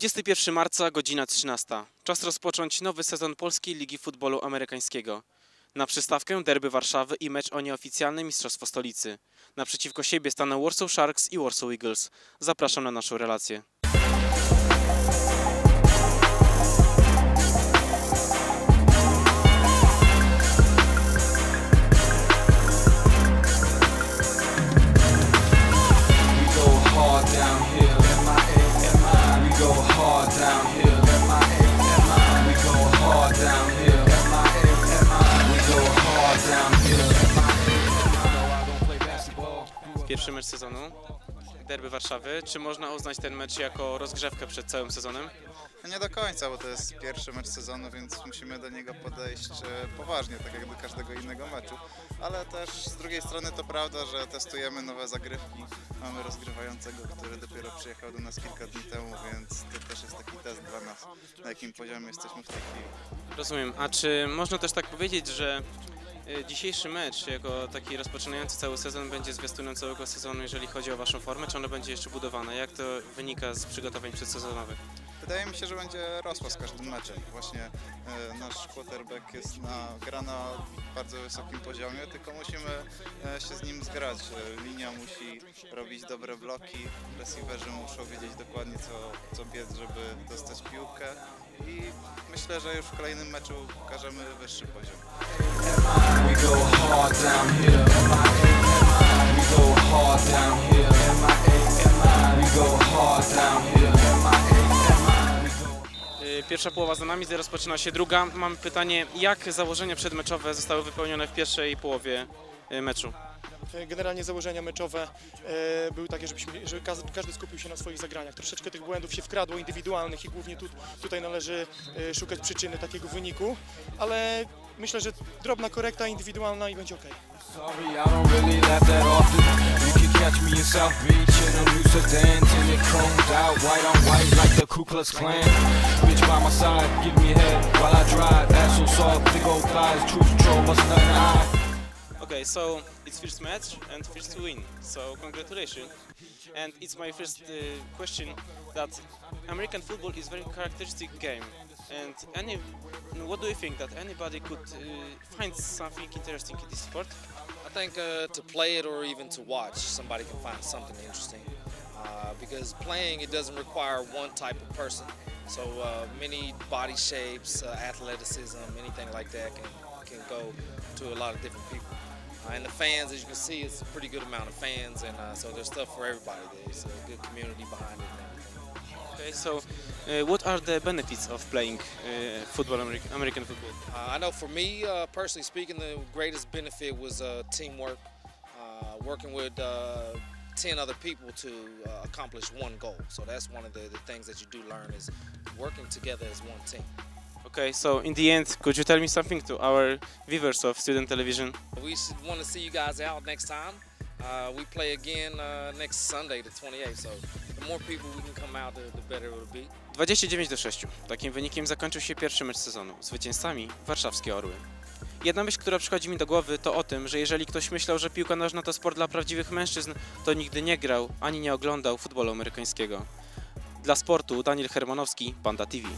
21 marca, godzina 13. Czas rozpocząć nowy sezon Polskiej Ligi Futbolu Amerykańskiego. Na przystawkę derby Warszawy i mecz o nieoficjalne Mistrzostwo Stolicy. Naprzeciwko siebie staną Warsaw Sharks i Warsaw Eagles. Zapraszam na naszą relację. Pierwszy mecz sezonu, derby Warszawy. Czy można uznać ten mecz jako rozgrzewkę przed całym sezonem? Nie do końca, bo to jest pierwszy mecz sezonu, więc musimy do niego podejść e, poważnie, tak jak do każdego innego meczu. Ale też z drugiej strony to prawda, że testujemy nowe zagrywki. Mamy rozgrywającego, który dopiero przyjechał do nas kilka dni temu, więc to też jest taki test dla nas, na jakim poziomie jesteśmy w tej chwili. Rozumiem. A czy można też tak powiedzieć, że dzisiejszy mecz, jako taki rozpoczynający cały sezon, będzie zwiastunem całego sezonu, jeżeli chodzi o Waszą formę, czy ono będzie jeszcze budowane? Jak to wynika z przygotowań przedsezonowych? Wydaje mi się, że będzie rosła z każdym meczem. Właśnie e, nasz quarterback jest na, gra na bardzo wysokim poziomie, tylko musimy e, się z nim zgrać. E, linia musi robić dobre bloki, receiverzy muszą wiedzieć dokładnie co, co biec, żeby dostać piłkę i myślę, że już w kolejnym meczu pokażemy wyższy poziom. Y, Pierwsza połowa za nami, rozpoczyna się druga. Mam pytanie, jak założenia przedmeczowe zostały wypełnione w pierwszej połowie y, meczu? Generalnie założenia meczowe e, były takie, żebyśmy, żeby każdy, każdy skupił się na swoich zagraniach. Troszeczkę tych błędów się wkradło indywidualnych i głównie tu, tutaj należy e, szukać przyczyny takiego wyniku, ale myślę, że drobna korekta indywidualna i będzie ok. Sorry, Okay, so it's first match and first win. So congratulations. And it's my first uh, question that American football is very characteristic game. And any, what do you think that anybody could uh, find something interesting in this sport? I think uh, to play it or even to watch, somebody can find something interesting. Uh, because playing, it doesn't require one type of person. So uh, many body shapes, uh, athleticism, anything like that can, can go to a lot of different people. Uh, and the fans, as you can see, it's a pretty good amount of fans, and uh, so there's stuff for everybody. There's a good community behind it. Okay, so uh, what are the benefits of playing uh, football, Ameri- American football? Uh, I know for me, uh, personally speaking, the greatest benefit was uh, teamwork, uh, working with uh, 10 other people to uh, accomplish one goal. So that's one of the, the things that you do learn is working together as one team. Okay, so in the end, could you tell me something to our viewers of student television? We want to see you guys out next time. Uh, we play again uh, next Sunday, the 28th. So the more people we can come out, the, the better it will be. 29 do 6. Takim wynikiem zakończył się pierwszy mecz sezonu. Zwycięzcami warszawskie Orły. Jedna myśl, która przychodzi mi do głowy, to o tym, że jeżeli ktoś myślał, że piłka nożna to sport dla prawdziwych mężczyzn, to nigdy nie grał ani nie oglądał futbolu amerykańskiego. Dla sportu Daniel Hermanowski, Panda TV.